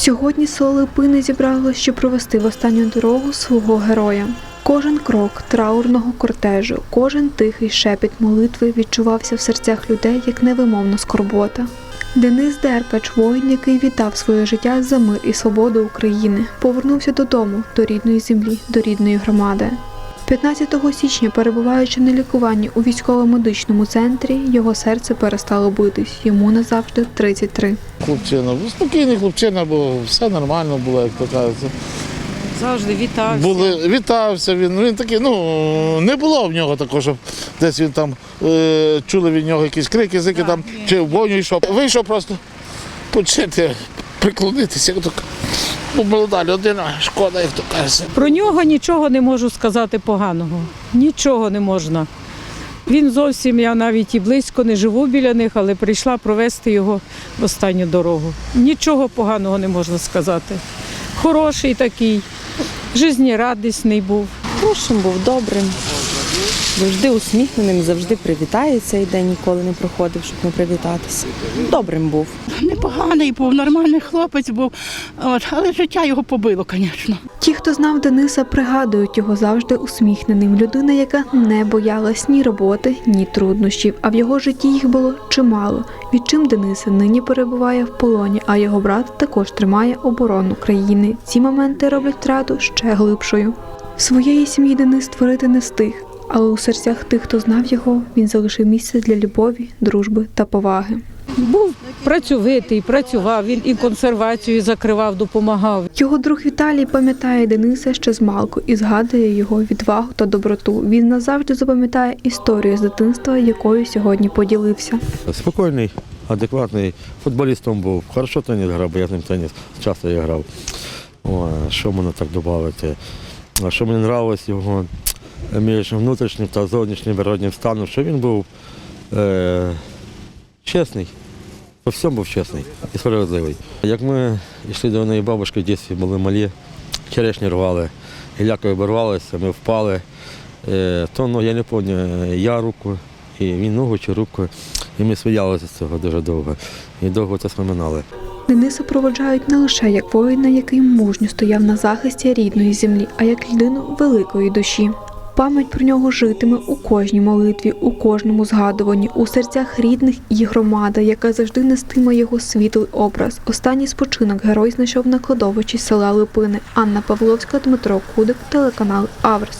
Сьогодні село Липини щоб провести в останню дорогу свого героя. Кожен крок траурного кортежу, кожен тихий шепіт молитви відчувався в серцях людей як невимовна скорбота. Денис Деркач, воїн, який віддав своє життя за мир і свободу України, повернувся додому, до рідної землі, до рідної громади. 15 січня, перебуваючи на лікуванні у військово-медичному центрі, його серце перестало битись. Йому назавжди 33. Хлопчина, спокійний хлопчина, бо все нормально було, як то кажеться. Завжди вітався. Були, вітався він. Він такий, ну не було в нього такого, щоб десь він там е, чули від нього якісь крики, зики там, чи в бойню йшов. Вийшов просто почити, приклонитися. К- Ну, молода людина, шкода, як то кажеться. Про нього нічого не можу сказати поганого. Нічого не можна. Він зовсім, я навіть і близько не живу біля них, але прийшла провести його в останню дорогу. Нічого поганого не можна сказати. Хороший такий, жизнерадісний був. Хорошим був добрим, завжди усміхненим, завжди привітається і день ніколи не проходив, щоб не привітатися. Добрим був. Непоганий був, нормальний хлопець був, от, але життя його побило, звісно. Ті, хто знав Дениса, пригадують його завжди усміхненим. Людина, яка не боялась ні роботи, ні труднощів. А в його житті їх було чимало. Відчим Дениса нині перебуває в полоні, а його брат також тримає оборону країни. Ці моменти роблять втрату ще глибшою. Своєї сім'ї Денис створити не встиг, але у серцях тих, хто знав його, він залишив місце для любові, дружби та поваги. Був працьовитий, працював, він і консервацію закривав, допомагав. Його друг Віталій пам'ятає Дениса ще з малку і згадує його відвагу та доброту. Він назавжди запам'ятає історію з дитинства, якою сьогодні поділився. Спокійний, адекватний. Футболістом був. Хорошо теніс грав, бо я з ним теніс часто я грав. О, що можна так додати? А що мені подобалось його між внутрішнім та зовнішнім природнім станом, що він був е, чесний. По всьому був чесний і справедливий. Як ми йшли до неї бабушки в дитинстві, були малі, черешні рвали, гілякою обірвалися, ми впали. Е, то ну, я не пам'ятаю, я руку, і він ногу чи руку. І ми сміялися з цього дуже довго. І довго це споминали. Дениса проводжають не лише як воїна, який мужньо стояв на захисті рідної землі, а як людину великої душі. Пам'ять про нього житиме у кожній молитві, у кожному згадуванні, у серцях рідних і громада, яка завжди нестиме його світлий образ. Останній спочинок герой знайшов на кладовищі села Липини. Анна Павловська, Дмитро Кудик, телеканал Аверс.